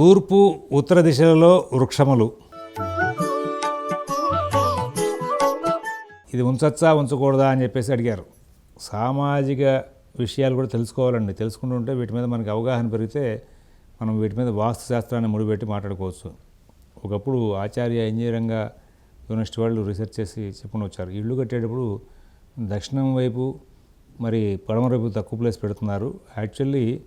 తూర్పు ఉత్తర దిశలలో వృక్షములు. ఇది ఉంచచ్చా ఉంచకూడదా అని చెప్పేసి అడిగారు. సామాజిక విషయాలు కూడా తెలుసుకోవాలండి. తెలుసుకుంటుంటే వీటి మీద మనకి అవగాహన పెరిగితే మనం వీటి మీద వాస్తు శాస్త్రాన్ని ముడిపెట్టి మాట్లాడుకోవచ్చు. ఒకప్పుడు ఆచార్య ఇంజనీరింగ్ యూనివర్సిటీ వాళ్ళు రీసెర్చ్ చేసి చెప్పుకుని వచ్చారు. ఇల్లు కట్టేటప్పుడు దక్షిణం వైపు మరి పడమర వైపు తక్కువ ప్లేస్ పెడుతున్నారు. యాక్చువల్లీ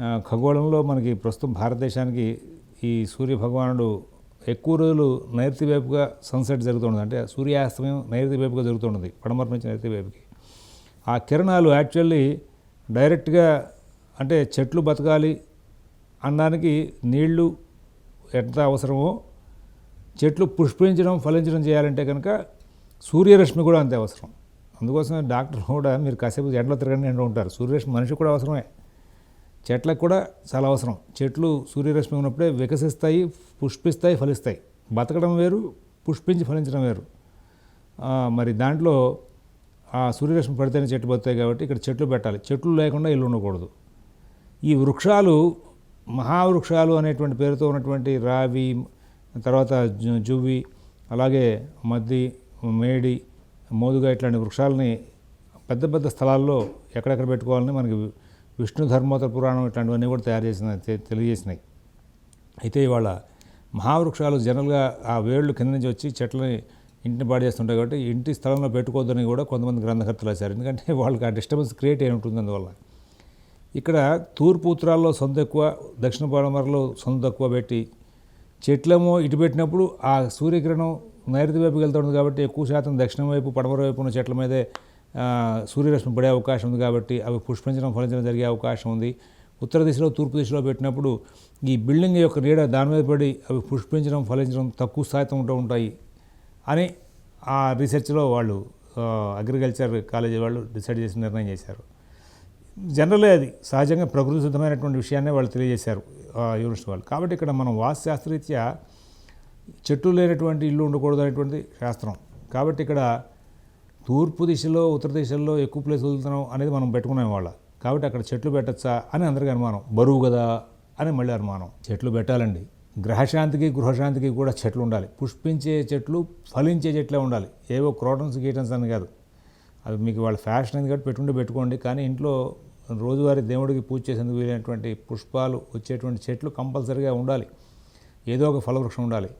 ఖగోళంలో మనకి ప్రస్తుతం భారతదేశానికి ఈ సూర్య భగవానుడు ఎక్కువ రోజులు నైరుతి వైపుగా సన్సెట్ జరుగుతుంది అంటే సూర్యాస్తమయం నైరుతి వైపుగా జరుగుతున్నది పడమర నుంచి నైరుతి వైపుకి. ఆ కిరణాలు యాక్చువల్లీ డైరెక్ట్గా అంటే చెట్లు బతకాలి అనడానికి నీళ్ళు ఎంత అవసరమో చెట్లు పుష్పించడం ఫలించడం చేయాలంటే కనుక సూర్యరశ్మి కూడా అంతే అవసరం. అందుకోసమే డాక్టర్ కూడా మీరు కాసేపు ఎండలో తిరగండి ఎండ ఉంటారు. సూర్యరశ్మి మనిషి కూడా అవసరమే. చెట్లకు కూడా చాలా అవసరం. చెట్లు సూర్యరశ్మి ఉన్నప్పుడే వికసిస్తాయి పుష్పిస్తాయి ఫలిస్తాయి. బతకడం వేరు పుష్పించి ఫలించడం వేరు. మరి దాంట్లో ఆ సూర్యరశ్మి పడితేనే చెట్లు బతుతాయి కాబట్టి ఇక్కడ చెట్లు పెట్టాలి. చెట్లు లేకుండా ఇల్లు ఉండకూడదు. ఈ వృక్షాలు మహావృక్షాలు అనేటువంటి పేరుతో ఉన్నటువంటి రావి తర్వాత జు- జువ్వి అలాగే మద్ది మేడి మోదుగా ఇట్లాంటి వృక్షాలని పెద్ద పెద్ద స్థలాల్లో ఎక్కడెక్కడ పెట్టుకోవాలని మనకి విష్ణు ధర్మోత్తర పురాణం ఇట్లాంటివన్నీ కూడా తయారు చేసిన తెలియజేసినాయి. అయితే ఇవాళ మహావృక్షాలు జనరల్గా ఆ వేళ్ళు కింద నుంచి వచ్చి చెట్లని ఇంటిని పాడేస్తుంటాయి కాబట్టి ఇంటి స్థలంలో పెట్టుకోవద్దని కూడా కొంతమంది గ్రంథకర్తలు వేశారు ఎందుకంటే వాళ్ళకి ఆ డిస్టర్బెన్స్ క్రియేట్ అయి ఉంటుంది అందువల్ల. ఇక్కడ తూర్పు ఉత్తరాల్లో సొంత ఎక్కువ దక్షిణ పడమరలో సొంత తక్కువ పెట్టి చెట్లేమో ఇటు పెట్టినప్పుడు ఆ సూర్యకిరణం నైరుతి వైపుకి వెళ్తుంది కాబట్టి ఎక్కువ శాతం దక్షిణం వైపు పడమర వైపు ఉన్న చెట్ల మీదే సూర్యరశ్మి పడే అవకాశం ఉంది కాబట్టి అవి పుష్పించడం ఫలించడం జరిగే అవకాశం ఉంది. ఉత్తర దిశలో తూర్పు దిశలో పెట్టినప్పుడు ఈ బిల్డింగ్ యొక్క నీడ దాని మీద పడి అవి పుష్పించడం ఫలించడం తక్కువ స్థాయితో ఉంటూ ఉంటాయి అని ఆ రీసెర్చ్లో వాళ్ళు అగ్రికల్చర్ కాలేజీ వాళ్ళు డిసైడ్ చేసి నిర్ణయం చేశారు. జనరలే అది సహజంగా ప్రకృతి సిద్ధమైనటువంటి విషయాన్నే వాళ్ళు తెలియజేశారు యూనివర్సిటీ వాళ్ళు. కాబట్టి ఇక్కడ మనం వాస్తుశాస్త్రరీత్యా చెట్లు లేనటువంటి ఇల్లు ఉండకూడదు అనేటువంటి శాస్త్రం. కాబట్టి ఇక్కడ తూర్పు దిశలో ఉత్తర దిశల్లో ఎక్కువ ప్లేస్ వదులుతున్నాం అనేది మనం పెట్టుకునే వాళ్ళ. కాబట్టి అక్కడ చెట్లు పెట్టచ్చా అని అందరికీ అనుమానం. బరువు కదా అని మళ్ళీ అనుమానం. చెట్లు పెట్టాలండి. గ్రహశాంతికి గృహశాంతికి కూడా చెట్లు ఉండాలి. పుష్పించే చెట్లు ఫలించే చెట్లే ఉండాలి. ఏవో క్రోటన్స్ గీటన్స్ అని కాదు. అవి మీకు వాళ్ళ ఫ్యాషన్ అనేది కాబట్టి పెట్టుకుంటే పెట్టుకోండి. కానీ ఇంట్లో రోజువారీ దేవుడికి పూజ చేసేందుకు వీలైనటువంటి పుష్పాలు వచ్చేటువంటి చెట్లు కంపల్సరిగా ఉండాలి. ఏదో ఒక ఫలవృక్షం ఉండాలి.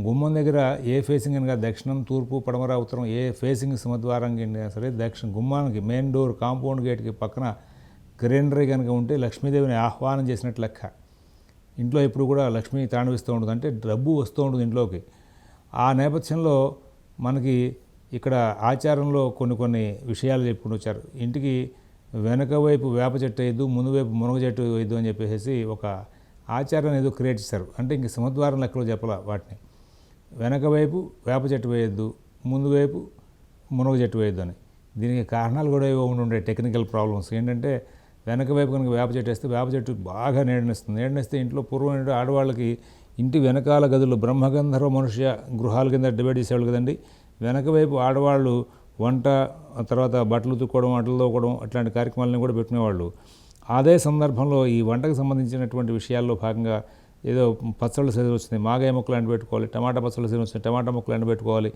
గుమ్మం దగ్గర ఏ ఫేసింగ్ అనగా దక్షిణం తూర్పు పడమర ఉత్తరం ఏ ఫేసింగ్ సింహద్వారంకి అయినా సరే దక్షిణ గుమ్మానికి మెయిన్ డోర్ కాంపౌండ్ గేట్కి పక్కన గ్రీనరీ కనుక ఉంటే లక్ష్మీదేవిని ఆహ్వానం చేసినట్లు లెక్క. ఇంట్లో ఎప్పుడు కూడా లక్ష్మి తాండవిస్తూ ఉంటుంది అంటే డబ్బు వస్తూ ఉంటుంది ఇంట్లోకి. ఆ నేపథ్యంలో మనకి ఇక్కడ ఆచారంలో కొన్ని కొన్ని విషయాలు చెప్పుకుంటూ వచ్చారు. ఇంటికి వెనక వైపు వేప చెట్టు వేయద్దు ముందు వైపు మునగ చెట్టు వేయద్దు అని చెప్పేసి ఒక ఆచారాన్ని ఏదో క్రియేట్ చేశారు. అంటే ఇంక సింహద్వారం లెక్కలో చెప్పాల వాటిని. వెనక వైపు వేప చెట్టు వేయొద్దు ముందు వైపు మునగ చెట్టు వేయొద్దు అని. దీనికి కారణాలు కూడా ఏవో ఉండే టెక్నికల్ ప్రాబ్లమ్స్ ఏంటంటే వెనక వైపు కనుక వేప చెట్టు వేస్తే వేప చెట్టు బాగా నీడనిస్తుంది. నీడనిస్తే ఇంట్లో పూర్వం ఏంటంటే ఆడవాళ్ళకి ఇంటి వెనకాల గదులు బ్రహ్మగంధర్వ మనుష్య గృహాల కింద డివైడ్ చేసేవాళ్ళు కదండి. వెనక వైపు ఆడవాళ్ళు వంట తర్వాత బట్టలు తుక్కోవడం అటలు తోకోవడం అట్లాంటి కార్యక్రమాలను కూడా పెట్టుకునేవాళ్ళు. అదే సందర్భంలో ఈ వంటకు సంబంధించినటువంటి విషయాల్లో భాగంగా ఏదో పచ్చళ్ళ సీజన్ వచ్చింది మాగాయ మొక్కలు ఎండబెట్టుకోవాలి టమాటా పచ్చళ్ళ సీజన్ వచ్చింది టమాటా మొక్కలు ఎండబెట్టుకోవాలి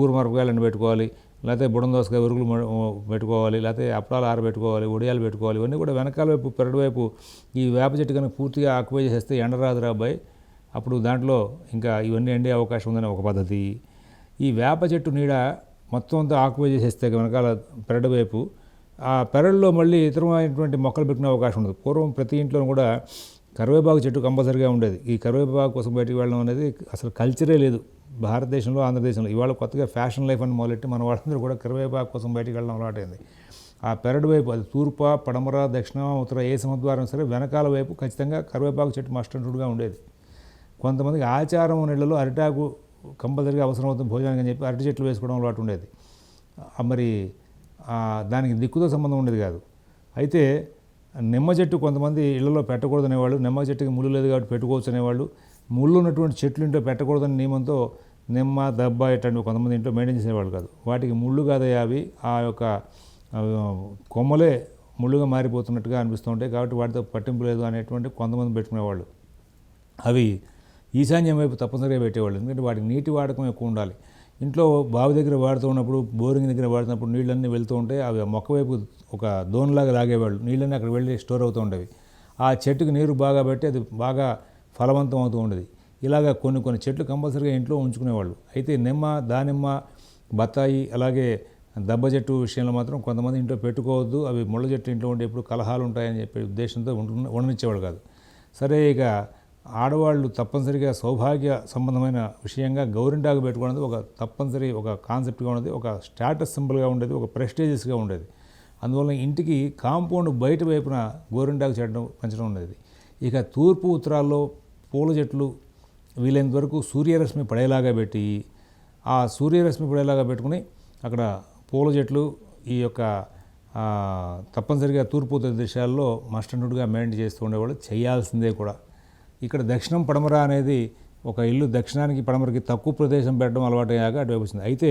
ఊరు మిరపకాయలు ఎండబెట్టుకోవాలి లేకపోతే బుడం దోసకాయ ఉరుగులు పెట్టుకోవాలి లేకపోతే అప్పడాలు ఆరబెట్టుకోవాలి ఒడియాలు పెట్టుకోవాలి ఇవన్నీ కూడా వెనకాల వైపు పెరడు వైపు ఈ వేప చెట్టు కనుక పూర్తిగా ఆక్యుపై చేసేస్తే ఎండరాదురా అబ్బాయి. అప్పుడు దాంట్లో ఇంకా ఇవన్నీ ఎండే అవకాశం ఉందని ఒక పద్ధతి. ఈ వేప చెట్టు నీడ మొత్తం అంతా ఆక్యుపై చేసేస్తే వెనకాల పెరడు వైపు ఆ పెరడులో మళ్ళీ ఇతరమైనటువంటి మొక్కలు పెట్టిన అవకాశం ఉండదు. పూర్వం ప్రతి ఇంట్లో కూడా కరివేపాకు చెట్టు కంపల్సరీగా ఉండేది. ఈ కరివేపాకు కోసం బయటికి వెళ్ళడం అనేది అసలు కల్చరే లేదు. భారతదేశంలో ఆంధ్రదేశంలో ఇవాళ కొత్తగా ఫ్యాషన్ లైఫ్ అని మొదలెట్టి మన వాళ్ళందరూ కూడా కరివేపాకు కోసం బయటికి వెళ్ళడం అలవాటైంది ఆ పెరడు వైపు అది తూర్ప పడమర దక్షిణ ఉత్తర ఏ సముద్రం సరే వెనకాల వైపు ఖచ్చితంగా కరివేపాకు చెట్టు మస్టంటుడుగా ఉండేది. కొంతమందికి ఆచారం నీళ్ళలో అరిటాకు కంపల్సరీగా అవసరం అవుతుంది భోజనానికి అని చెప్పి అరటి చెట్లు వేసుకోవడం అలవాటు ఉండేది. మరి దానికి దిక్కుతో సంబంధం ఉండేది కాదు. అయితే నిమ్మ చెట్టు కొంతమంది ఇళ్ళలో పెట్టకూడదు అనేవాళ్ళు నిమ్మ చెట్టుకి ముళ్ళు లేదు కాబట్టి పెట్టుకోవచ్చు అనేవాళ్ళు. ముళ్ళు ఉన్నటువంటి చెట్లు ఇంట్లో పెట్టకూడదని నియమంతో నిమ్మ దబ్బ ఇట్లాంటివి కొంతమంది ఇంట్లో మెయింటైన్ చేసేవాళ్ళు కాదు. వాటికి ముళ్ళు కాదయ్యా అవి. ఆ యొక్క కొమ్మలే ముళ్ళుగా మారిపోతున్నట్టుగా అనిపిస్తూ ఉంటాయి కాబట్టి వాటితో పట్టింపు లేదు అనేటువంటి కొంతమంది పెట్టుకునేవాళ్ళు. అవి ఈశాన్యం వైపు తప్పనిసరిగా పెట్టేవాళ్ళు. ఎందుకంటే వాటికి నీటి వాడకం ఎక్కువ ఉండాలి. ఇంట్లో బావి దగ్గర వాడుతూ ఉన్నప్పుడు బోరింగ్ దగ్గర వాడుతున్నప్పుడు నీళ్ళన్నీ వెళ్తూ ఉంటే అవి మొక్క వైపు ఒక దోన్లాగా లాగేవాళ్ళు. నీళ్ళన్నీ అక్కడ వెళ్ళి స్టోర్ అవుతూ ఉండేవి. ఆ చెట్టుకు నీరు బాగా పెట్టి అది బాగా ఫలవంతం అవుతూ ఉండేది. ఇలాగ కొన్ని కొన్ని చెట్లు కంపల్సరీగా ఇంట్లో ఉంచుకునేవాళ్ళు. అయితే నిమ్మ దానిమ్మ బత్తాయి అలాగే దబ్బ చెట్టు విషయంలో మాత్రం కొంతమంది ఇంట్లో పెట్టుకోవద్దు. అవి ముళ్ళ చెట్టు ఇంట్లో ఉండేప్పుడు కలహాలు ఉంటాయని చెప్పే ఉద్దేశంతో ఉండనిచ్చేవాడు ఉండనిచ్చేవాళ్ళు కాదు. సరే ఇక ఆడవాళ్ళు తప్పనిసరిగా సౌభాగ్య సంబంధమైన విషయంగా గౌరింటాకు పెట్టుకున్నది ఒక తప్పనిసరి ఒక కాన్సెప్ట్గా ఉండేది ఒక స్టాటస్ సింబల్గా ఉండేది ఒక ప్రెస్టేజియస్గా ఉండేది. అందువల్ల ఇంటికి కాంపౌండ్ బయట వైపున గోరింటాకు చెట్టు పెంచడం ఉండేది. ఇక తూర్పు ఉత్తరాల్లో పూల చెట్లు వీలైనంత వరకు సూర్యరశ్మి పడేలాగా పెట్టి ఆ సూర్యరశ్మి పడేలాగా పెట్టుకుని అక్కడ పూల చెట్లు ఈ యొక్క తప్పనిసరిగా తూర్పు ఉత్తర దిశాల్లో మస్టండుగా మెయింటైన్ చేస్తూ ఉండేవాళ్ళు. చేయాల్సిందే కూడా. ఇక్కడ దక్షిణం పడమర అనేది ఒక ఇల్లు దక్షిణానికి పడమరకి తక్కువ ప్రదేశం పెట్టడం అలవాటు అయ్యాక అటువైపు వచ్చింది. అయితే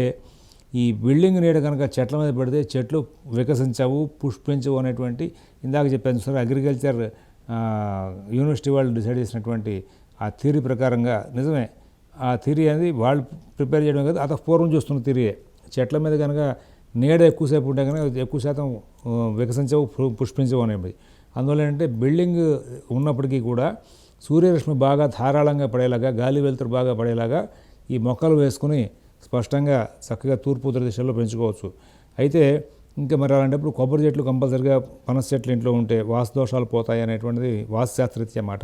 ఈ బిల్డింగ్ నీడ కనుక చెట్ల మీద పెడితే చెట్లు వికసించవు పుష్పించవు అనేటువంటి ఇందాక చెప్పాను సార్ అగ్రికల్చర్ యూనివర్సిటీ వాళ్ళు డిసైడ్ చేసినటువంటి ఆ థియరీ ప్రకారంగా నిజమే. ఆ థియరీ అనేది వాళ్ళు ప్రిపేర్ చేయడం కాదు అత పూర్వం చూస్తున్న థియరీయే. చెట్ల మీద కనుక నీడ ఎక్కువసేపు ఉంటే కనుక ఎక్కువ శాతం వికసించవు పుష్పించవు అనేవి అందువల్ల ఏంటంటే బిల్డింగ్ ఉన్నప్పటికీ కూడా సూర్యరశ్మి బాగా ధారాళంగా పడేలాగా గాలి వెలుతురు బాగా పడేలాగా ఈ మొక్కలు వేసుకుని స్పష్టంగా చక్కగా తూర్పు ఉత్తర దిశలో పెంచుకోవచ్చు. అయితే ఇంకా మరి అలాంటప్పుడు కొబ్బరి చెట్లు కంపల్సరిగా పనస చెట్లు ఇంట్లో ఉంటే వాసుదోషాలు పోతాయి అనేటువంటిది వాస్తుశాస్త్రరీత్యా మాట.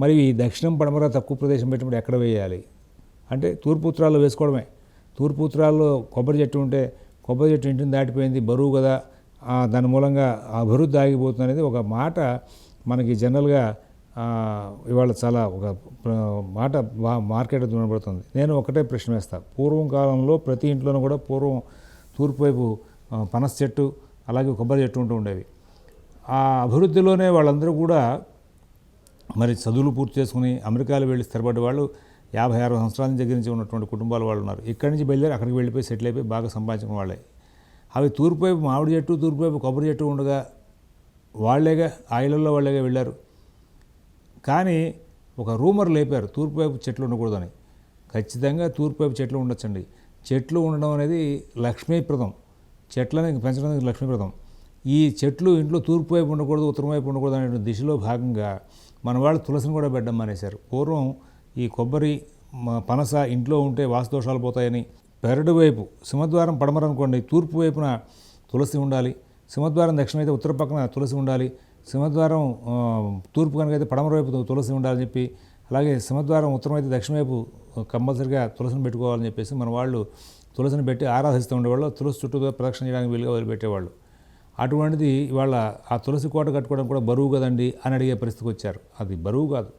మరి ఈ దక్షిణం పడమర తక్కువ ప్రదేశం పెట్టినప్పుడు ఎక్కడ వేయాలి? అంటే తూర్పు ఉత్తరాల్లో వేసుకోవడమే. తూర్పు ఉత్తరాల్లో కొబ్బరి చెట్టు ఉంటే కొబ్బరి చెట్టు ఇంటిని దాటిపోయింది బరువు కదా దాని మూలంగా అభివృద్ధి ఆగిపోతుంది అనేది ఒక మాట మనకి జనరల్గా ఇవాళ చాలా ఒక మాట బా- మార్కెట్ వినబడుతుంది నేను ఒకటే ప్రశ్న వేస్తాను పూర్వం కాలంలో ప్రతి ఇంట్లోనూ కూడా పూర్వం తూర్పు వైపు పనస చెట్టు అలాగే కొబ్బరి చెట్టు ఉంటూ ఉండేవి. ఆ అభివృద్ధిలోనే వాళ్ళందరూ కూడా మరి చదువులు పూర్తి చేసుకుని అమెరికాలో వెళ్ళి స్థిరపడి వాళ్ళు యాభై అరవై సంవత్సరాల దగ్గర నుంచి ఉన్నటువంటి కుటుంబాల వాళ్ళు ఉన్నారు. ఇక్కడి నుంచి బయలుదేరి అక్కడికి వెళ్ళిపోయి సెటిల్ అయిపోయి బాగా సంపాదించిన వాళ్ళే. అవి తూర్పు వైపు మామిడి చెట్టు తూర్పు వైపు కొబ్బరి చెట్టు ఉండగా వాళ్ళేగా ఆ ఇళ్ళల్లో వాళ్ళేగా వెళ్ళారు. కానీ ఒక రూమర్ లేపారు తూర్పు వైపు చెట్లు ఉండకూడదని. ఖచ్చితంగా తూర్పు వైపు చెట్లు ఉండొచ్చండి. చెట్లు ఉండడం అనేది లక్ష్మీప్రదం. చెట్లని పెంచడం అనేది లక్ష్మీప్రదం. ఈ చెట్లు ఇంట్లో తూర్పు వైపు ఉండకూడదు ఉత్తరం వైపు ఉండకూడదు అనే దిశలో భాగంగా మన వాళ్ళు తులసిని కూడా పెట్టడం మానేశారు. పూర్వం ఈ కొబ్బరి పనస ఇంట్లో ఉంటే వాసుదోషాలు పోతాయని పెరడు వైపు సింహద్వారం పడమరనుకోండి తూర్పు వైపున తులసి ఉండాలి సింహద్వారం దక్షిణ అయితే ఉత్తర పక్కన తులసి ఉండాలి సింహద్వారం తూర్పు కనుక అయితే పడమర వైపు తులసి ఉండాలని చెప్పి అలాగే సింహద్వారం ఉత్తరం అయితే దక్షిణ వైపు కంపల్సరిగా తులసిని పెట్టుకోవాలని చెప్పేసి మన వాళ్ళు తులసిని పెట్టి ఆరాధిస్తూ ఉండేవాళ్ళు. తులసి చుట్టూ ప్రదక్షిణ చేయడానికి వీలుగా వదిలిపెట్టేవాళ్ళు. అటువంటిది ఇవాళ ఆ తులసి కోట కట్టుకోవడం కూడా బరువు కదండి అని అడిగే పరిస్థితికి వచ్చారు. అది బరువు కాదు.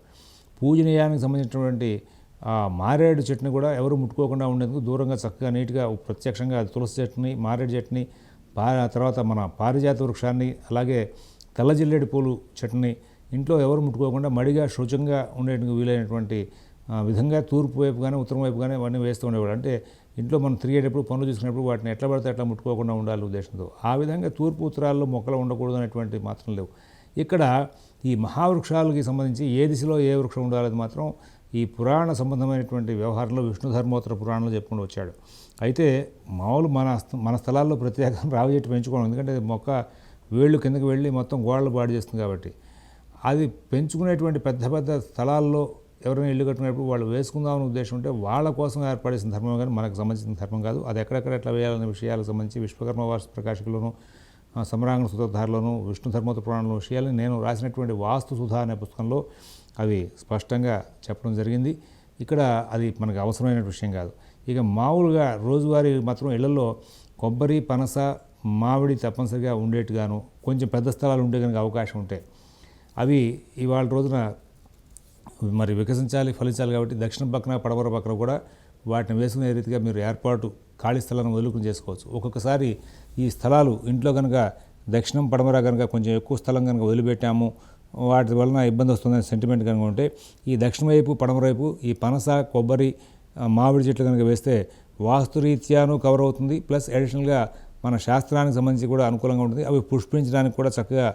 పూజనీయానికి సంబంధించినటువంటి ఆ మారేడు చెట్టుని కూడా ఎవరు ముట్టుకోకుండా ఉండేందుకు దూరంగా చక్కగా నీట్గా ప్రత్యక్షంగా తులసి చెట్టుని మారేడు చెట్టుని పా తర్వాత మన పారిజాత వృక్షాన్ని అలాగే తెల్లజిల్లేడు పూలు చెట్టుని ఇంట్లో ఎవరు ముట్టుకోకుండా మడిగా శుచంగా ఉండేందుకు వీలైనటువంటి విధంగా తూర్పు వైపు కానీ ఉత్తరం వైపు కానీ అవన్నీ వేస్తూ ఉండేవాడు అంటే ఇంట్లో మనం తిరిగేటప్పుడు పనులు చేసుకునేప్పుడు వాటిని ఎట్లా పడితే అట్లా ముట్టుకోకుండా ఉండాలి ఉద్దేశంతో. ఆ విధంగా తూర్పు ఉత్తరాల్లో మొక్కలు ఉండకూడదు అనేటువంటి మాత్రం లేవు. ఇక్కడ ఈ మహావృక్షాలకి సంబంధించి ఏ దిశలో ఏ వృక్షం ఉండాలని మాత్రం ఈ పురాణ సంబంధమైనటువంటి వ్యవహారంలో విష్ణు ధర్మోత్తర పురాణంలో చెప్పుకుంటూ వచ్చాడు. అయితే మామూలు మన మన స్థలాల్లో ప్రత్యేకంగా రావి చెట్టు పెంచుకోవడం ఎందుకంటే మొక్క వేళ్ళు కిందకి వెళ్ళి మొత్తం గోడలు పాడు చేస్తుంది కాబట్టి. అది పెంచుకునేటువంటి పెద్ద పెద్ద స్థలాల్లో ఎవరైనా ఇల్లు కట్టుకునేప్పుడు వాళ్ళు వేసుకుందామని ఉద్దేశం ఉంటే వాళ్ళ కోసం ఏర్పడేసిన ధర్మం కానీ మనకు సంబంధించిన ధర్మం కాదు. అది ఎక్కడెక్కడ ఎట్లా వేయాలనే విషయాలకు సంబంధించి విశ్వకర్మ వాస్తు ప్రకాశకులను ఆ, సమరాంగణ సుధాధారలోను విష్ణు ధర్మోత పురాణంలో విషయాలను నేను రాసినటువంటి వాస్తు సుధా అనే పుస్తకంలో అవి స్పష్టంగా చెప్పడం జరిగింది. ఇక్కడ అది మనకు అవసరమైన విషయం కాదు. ఇక మామూలుగా రోజువారీ మాత్రం ఇళ్ళలో కొబ్బరి పనస మామిడి తప్పనిసరిగా ఉండేట్టుగాను కొంచెం పెద్ద స్థలాలు ఉండే కనుక అవకాశం ఉంటాయి అవి ఇవాళ రోజున మరి వికసించాలి ఫలించాలి కాబట్టి దక్షిణ పక్కన పడమర పక్కన కూడా వాటిని వేసుకునే రీతిగా మీరు ఏర్పాటు ఖాళీ స్థలాన్ని వదులుకుని చేసుకోవచ్చు. ఒక్కొక్కసారి ఈ స్థలాలు ఇంట్లో కనుక దక్షిణం పడమర కనుక కొంచెం ఎక్కువ స్థలం కనుక వదిలిపెట్టాము వాటి వలన ఇబ్బంది వస్తుందనే సెంటిమెంట్ కనుక ఉంటే ఈ దక్షిణ వైపు పడమర వైపు ఈ పనస కొబ్బరి మామిడి చెట్లు కనుక వేస్తే వాస్తురీత్యాను కవర్ అవుతుంది ప్లస్ అడిషనల్గా మన శాస్త్రానికి సంబంధించి కూడా అనుకూలంగా ఉంటుంది. అవి పుష్పించడానికి కూడా చక్కగా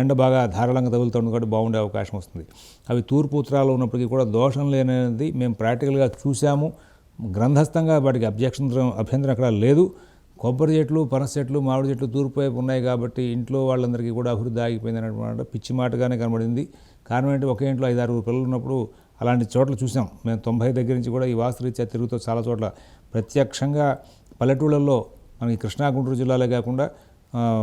ఎండ బాగా ధారాళంగా తగులుతుంది కాబట్టి బాగుండే అవకాశం వస్తుంది. అవి తూర్పు ఉత్తరాలు ఉన్నప్పటికీ కూడా దోషం లేనిది మేము ప్రాక్టికల్గా చూసాము గ్రంథస్థంగా వాటికి అబ్జెక్షన్ అభ్యంతరం అక్కడ లేదు. కొబ్బరి చెట్లు పనస చెట్లు మామిడి చెట్లు తూర్పు వైపు ఉన్నాయి కాబట్టి ఇంట్లో వాళ్ళందరికీ కూడా అభివృద్ధి ఆగిపోయింది అన్నమాట. పిచ్చి మాటగానే కనబడింది. కారణం ఏంటి? ఒకే ఇంట్లో ఐదు ఆరుగురు పిల్లలు ఉన్నప్పుడు అలాంటి చోట్ల చూసాం మేము తొంభై దగ్గర నుంచి కూడా ఈ వాస్తురీత్యా తిరుగుతూ చాలా చోట్ల. ప్రత్యక్షంగా పల్లెటూళ్ళల్లో మనకి కృష్ణా గుంటూరు జిల్లాలే కాకుండా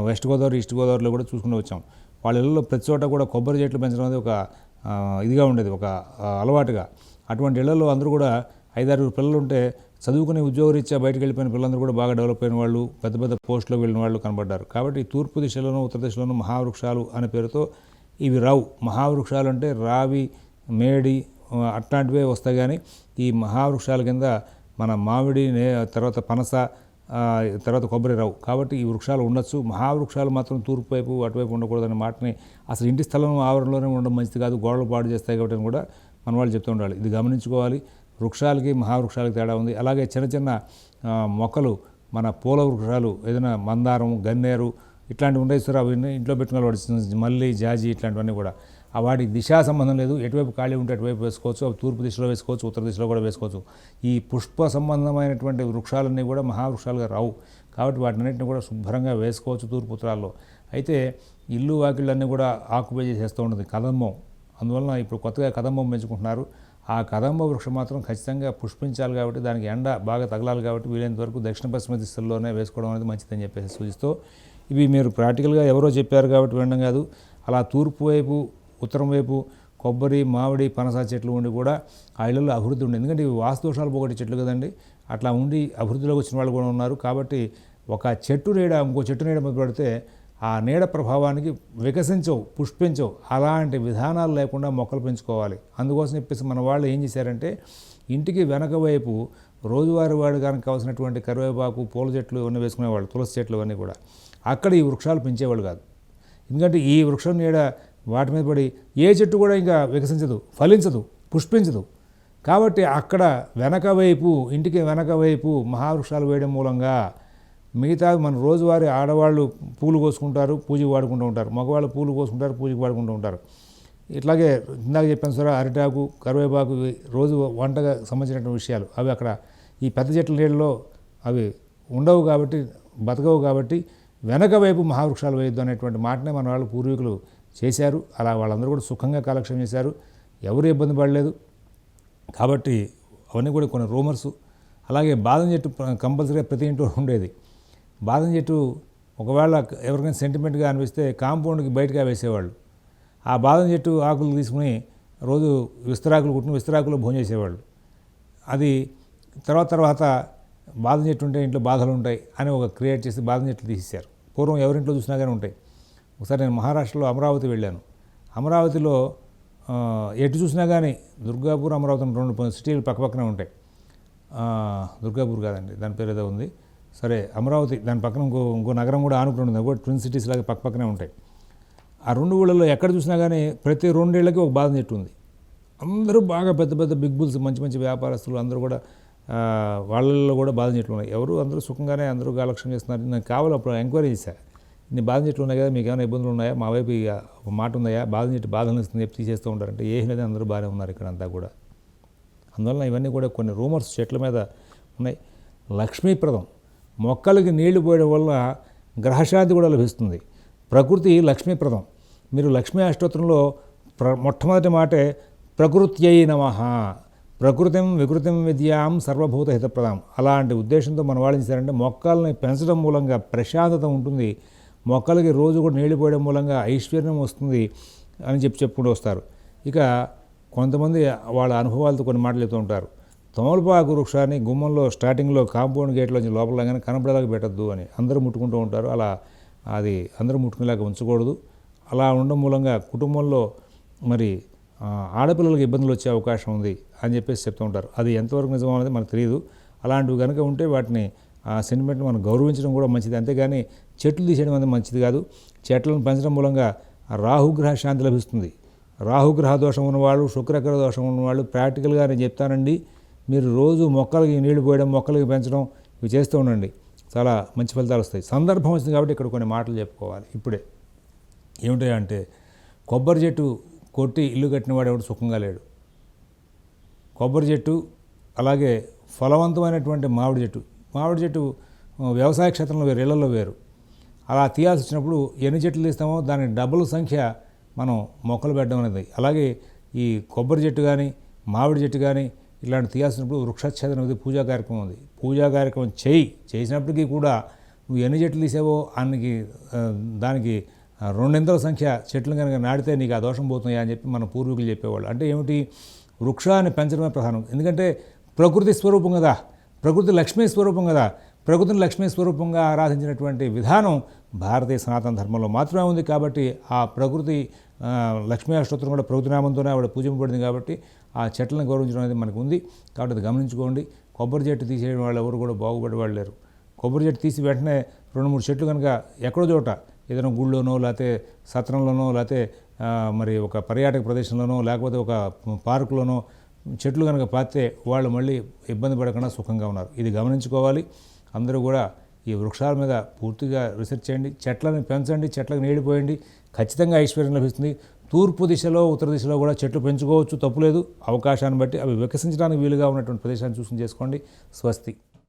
వెస్ట్ గోదావరి ఈస్ట్ గోదావరిలో కూడా చూసుకుని వచ్చాం. వాళ్ళ ఇళ్ళలో ప్రతి చోట కూడా కొబ్బరి చెట్లు పెంచడం అనేది ఒక ఇదిగా ఉండేది ఒక అలవాటుగా. అటువంటి ఇళ్ళలో అందరూ కూడా ఐదారు పిల్లలు ఉంటే చదువుకునే ఉద్యోగరీత్యా బయటకు వెళ్ళిపోయిన పిల్లలందరూ కూడా బాగా డెవలప్ అయిన వాళ్ళు పెద్ద పెద్ద పోస్టులో వెళ్ళిన వాళ్ళు కనబడ్డారు. కాబట్టి తూర్పు దిశలోను ఉత్తర దిశలోను మహావృక్షాలు అనే పేరుతో ఇవి రావు. మహావృక్షాలు అంటే రావి మేడి అట్లాంటివే వస్తాయి కానీ ఈ మహావృక్షాల కింద మన మామిడి నే తర్వాత పనస తర్వాత కొబ్బరి రావు. కాబట్టి ఈ వృక్షాలు ఉండొచ్చు. మహావృక్షాలు మాత్రం తూర్పు వైపు అటువైపు ఉండకూడదనే మాటని అసలు ఇంటి స్థలం ఆవరణలోనే ఉండడం మంచిది కాదు. గోడలు పాడు చేస్తాయి కాబట్టి అని కూడా మన వాళ్ళు చెప్తూ ఉండాలి. ఇది గమనించుకోవాలి. వృక్షాలకి మహావృక్షాలకి తేడా ఉంది. అలాగే చిన్న చిన్న మొక్కలు మన పూల వృక్షాలు ఏదైనా మందారం గన్నేరు ఇట్లాంటివి ఉన్నాయి సార్. అవన్నీ ఇంట్లో పెట్టుకునే మళ్ళీ జాజి ఇట్లాంటివన్నీ కూడా. ఆ వాటికి దిశా సంబంధం లేదు. ఎటువైపు ఖాళీ ఉంటే అటువైపు వేసుకోవచ్చు. అవి తూర్పు దిశలో వేసుకోవచ్చు ఉత్తర దిశలో కూడా వేసుకోవచ్చు. ఈ పుష్ప సంబంధమైనటువంటి వృక్షాలన్నీ కూడా మహావృక్షాలుగా రావు. కాబట్టి వాటినన్నింటిని కూడా శుభ్రంగా వేసుకోవచ్చు తూర్పు ఉత్తరాల్లో. అయితే ఇల్లు వాకిళ్ళన్నీ కూడా ఆక్యుపై చేసేస్తూ ఉంటుంది కదంబం. అందువలన ఇప్పుడు కొత్తగా కదంబం పెంచుకుంటున్నారు. ఆ కదంబ వృక్షం మాత్రం ఖచ్చితంగా పుష్పించాలి కాబట్టి దానికి ఎండ బాగా తగలాలి కాబట్టి వీలైనంత వరకు దక్షిణ పశ్చిమ దిశల్లోనే వేసుకోవడం అనేది మంచిదని చెప్పేసి సూచిస్తూ ఇవి మీరు ప్రాక్టికల్గా ఎవరో చెప్పారు కాబట్టి వినడం కాదు. అలా తూర్పు వైపు ఉత్తరం వైపు కొబ్బరి మామిడి పనస చెట్లు ఉండి కూడా ఆ ఇళ్ళలో అభివృద్ధి ఉండే. ఎందుకంటే ఇవి వాస్తుదోషాలు పోగొట్టే చెట్లు కదండి. అట్లా ఉండి అభివృద్ధిలోకి వచ్చిన వాళ్ళు కూడా ఉన్నారు. కాబట్టి ఒక చెట్టు నీడ ఇంకో చెట్టు నీడ మీద పడితే ఆ నీడ ప్రభావానికి వికసించవు పుష్పించవు. అలాంటి విధానాలు లేకుండా మొక్కలు పెంచుకోవాలి. అందుకోసం చెప్పేసి మన వాళ్ళు ఏం చేశారంటే ఇంటికి వెనక వైపు రోజువారీ వాడు కనుక కావాల్సినటువంటి కరివేపాకు పూల చెట్లు ఇవన్నీ వేసుకునేవాళ్ళు తులసి చెట్లు ఇవన్నీ కూడా. అక్కడ ఈ వృక్షాలు పెంచేవాళ్ళు కాదు. ఎందుకంటే ఈ వృక్షం నీడ వాటి మీద పడి ఏ చెట్టు కూడా ఇంకా వికసించదు ఫలించదు పుష్పించదు. కాబట్టి అక్కడ వెనక వైపు ఇంటికి వెనక వైపు మహావృక్షాలు వేయడం మూలంగా మిగతా మన రోజువారీ ఆడవాళ్ళు పూలు కోసుకుంటారు పూజకు వాడుకుంటూ ఉంటారు. మగవాళ్ళు పూలు కోసుకుంటారు పూజకు వాడుకుంటూ ఉంటారు. ఇట్లాగే ఇందాక చెప్పాను సార్ అరిటాకు కరివేపాకు రోజు వంటగా సంబంధించినటువంటి విషయాలు. అవి అక్కడ ఈ పెద్ద చెట్ల నీళ్ళలో అవి ఉండవు కాబట్టి బతకవు కాబట్టి వెనక వైపు మహావృక్షాలు వేయొద్దు అనేటువంటి మాటనే మన వాళ్ళు పూర్వీకులు చేశారు. అలా వాళ్ళందరూ కూడా సుఖంగా కాలక్షేపం చేశారు. ఎవరు ఇబ్బంది పడలేదు. కాబట్టి అవన్నీ కూడా కొన్ని రూమర్స్. అలాగే బాదం చెట్టు కంపల్సరీగా ప్రతి ఇంట్లో ఉండేది. బాదం చెట్టు ఒకవేళ ఎవరికైనా సెంటిమెంట్గా అనిపిస్తే కాంపౌండ్కి బయటగా వేసేవాళ్ళు ఆ బాదం చెట్టు ఆకులు తీసుకుని రోజు విస్తరాకులు కుట్టిన విస్తరాకులు భోజనం చేసేవాళ్ళు. అది తర్వాత తర్వాత బాదం చెట్టు ఉంటే ఇంట్లో బాధలు ఉంటాయి అని ఒక క్రియేట్ చేసి బాదం చెట్లు తీసేశారు. పూర్వం ఎవరింట్లో చూసినా కానీ ఉంటాయి. ఒకసారి నేను మహారాష్ట్రలో అమరావతి వెళ్ళాను. అమరావతిలో ఎటు చూసినా కానీ దుర్గాపూర్ అమరావతి రెండు సిటీలు పక్కపక్కనే ఉంటాయి. దుర్గాపూర్ కాదండి దాని పేరు ఏదో ఉంది. సరే అమరావతి దాని పక్కన ఇంకో ఇంకో నగరం కూడా ఆనుకుని ఉంది కూడా ట్విన్ సిటీస్ లాగా పక్కపక్కనే ఉంటాయి. ఆ రెండు ఊళ్ళలో ఎక్కడ చూసినా కానీ ప్రతి రెండేళ్ళకి ఒక బాధ చెట్టు ఉంది. అందరూ బాగా పెద్ద పెద్ద బిగ్ బుల్స్ మంచి మంచి వ్యాపారస్తులు అందరూ కూడా వాళ్ళల్లో కూడా బాధ చెట్లు ఉన్నాయి ఎవరు అందరూ సుఖంగానే అందరూ గాలక్ష్యం చేస్తున్నారు. నాకు కావాలి అప్పుడు ఎంక్వైరీ చేశాను నీ బాదం చెట్లు ఉన్నాయి కదా మీకు ఏమైనా ఇబ్బందులు ఉన్నాయా? మా వైపు ఇక మాట ఉన్నాయా బాదం చెట్టు బాధలు ఇస్తుంది చెప్పి తీసేస్తూ ఉంటారంటే ఏం లేదు అందరూ బాగానే ఉన్నారు ఇక్కడ అంతా కూడా. అందువలన ఇవన్నీ కూడా కొన్ని రూమర్స్ చెట్ల మీద ఉన్నాయి. లక్ష్మీప్రదం మొక్కలకి నీళ్ళు పోయడం వల్ల గ్రహశాంతి కూడా లభిస్తుంది. ప్రకృతి లక్ష్మీప్రదం మీరు లక్ష్మీ అష్టోత్తరంలో ప్ర మొట్టమొదటి మాటే ప్రకృత్యై నమ ప్రకృతిం వికృతిం విద్యాం సర్వభూత హితప్రదం. అలాంటి ఉద్దేశంతో మనం వాళ్ళు చేశారంటే మొక్కల్ని పెంచడం మూలంగా ప్రశాంతత ఉంటుంది. మొక్కలకి రోజు కూడా నీళ్ళు పోయడం మూలంగా ఐశ్వర్యం వస్తుంది అని చెప్పి చెప్పుకుంటూ వస్తారు. ఇక కొంతమంది వాళ్ళ అనుభవాలతో కొన్ని మాటలు చెప్తూ ఉంటారు. తమలపాకు వృక్షాన్ని గుమ్మంలో స్టార్టింగ్లో కాంపౌండ్ గేట్లో నుంచి లోపల కానీ కనపడేలాగా పెట్టద్దు అని అందరూ ముట్టుకుంటూ ఉంటారు. అలా అది అందరూ ముట్టుకునేలాగా ఉంచకూడదు. అలా ఉండడం మూలంగా కుటుంబంలో మరి ఆడపిల్లలకు ఇబ్బందులు వచ్చే అవకాశం ఉంది అని చెప్పేసి చెప్తూ ఉంటారు. అది ఎంతవరకు నిజం అనేది మనకు తెలియదు అలాంటివి కనుక ఉంటే వాటిని ఆ సెంటిమెంట్ మనం గౌరవించడం కూడా మంచిది. అంతేగాని చెట్లు తీసేయడం అనేది మంచిది కాదు. చెట్లను పెంచడం మూలంగా రాహుగ్రహ శాంతి లభిస్తుంది. రాహుగ్రహ దోషం ఉన్నవాళ్ళు శుక్రగ్రహ దోషం ఉన్నవాళ్ళు ప్రాక్టికల్గా నేను చెప్తానండి. మీరు రోజు మొక్కలకి నీళ్ళు పోయడం మొక్కలకి పెంచడం ఇవి చేస్తూ ఉండండి. చాలా మంచి ఫలితాలు వస్తాయి. సందర్భం వచ్చింది కాబట్టి ఇక్కడ కొన్ని మాటలు చెప్పుకోవాలి. ఇప్పుడే ఏమిటంటే కొబ్బరి చెట్టు కొట్టి ఇల్లు కట్టినవాడు ఎవడు? సుఖంగా లేడు. కొబ్బరి చెట్టు అలాగే ఫలవంతమైనటువంటి మామిడి చెట్టు. మామిడి చెట్టు వ్యవసాయ క్షేత్రంలో వేరు ఇళ్ళలో వేరు. అలా తీయాల్సి వచ్చినప్పుడు ఎన్ని చెట్లు తీస్తామో దాని డబుల్ సంఖ్య మనం మొక్కలు పెట్టడం అనేది. అలాగే ఈ కొబ్బరి చెట్టు కానీ మామిడి చెట్టు కానీ ఇలాంటి తీయాల్సినప్పుడు వృక్షఛేదనం అనేది పూజా కార్యక్రమం ఉంది. పూజా కార్యక్రమం చేయి. చేసినప్పటికీ కూడా నువ్వు ఎన్ని చెట్లు తీసావో అన్నికి దానికి రెండింతల సంఖ్య చెట్లు కనుక నాటితే నీకు ఆ దోషం పోతున్నాయా అని చెప్పి మన పూర్వీకులు చెప్పేవాళ్ళు. అంటే ఏమిటి? వృక్షాన్ని పెంచడమే ప్రధానం. ఎందుకంటే ప్రకృతి స్వరూపం కదా. ప్రకృతి లక్ష్మీ స్వరూపం కదా. ప్రకృతిని లక్ష్మీ స్వరూపంగా ఆరాధించినటువంటి విధానం భారతీయ సనాతన ధర్మంలో మాత్రమే ఉంది కాబట్టి ఆ ప్రకృతి లక్ష్మీ అష్టోత్తరం కూడా ప్రకృతి నామంతోనే ఆవిడ పూజింపబడింది కాబట్టి ఆ చెట్లను గౌరవించడం అనేది మనకు ఉంది. కాబట్టి అది గమనించుకోండి. కొబ్బరి చెట్టు తీసేయడం వాళ్ళు ఎవరు కూడా బాగుపడే వాళ్ళు లేరు. కొబ్బరి చెట్టు తీసి వెంటనే రెండు మూడు చెట్లు కనుక ఎక్కడో చోట ఏదైనా గుళ్ళోనో లేకపోతే సత్రంలోనో లేకపోతే మరి ఒక పర్యాటక ప్రదేశంలోనో లేకపోతే ఒక పార్కులోనో చెట్లు కనుక పాతే వాళ్ళు మళ్ళీ ఇబ్బంది పడకుండా సుఖంగా ఉన్నారు. ఇది గమనించుకోవాలి. అందరూ కూడా ఈ వృక్షాల మీద పూర్తిగా రీసెర్చ్ చేయండి. చెట్లను పెంచండి చెట్లకు నీడిపోయండి ఖచ్చితంగా ఐశ్వర్యం లభిస్తుంది. తూర్పు దిశలో ఉత్తర దిశలో కూడా చెట్లు పెంచుకోవచ్చు. తప్పులేదు. అవకాశాన్ని బట్టి అవి వికసించడానికి వీలుగా ఉన్నటువంటి ప్రదేశాన్ని చూసి చేసుకోండి. స్వస్తి.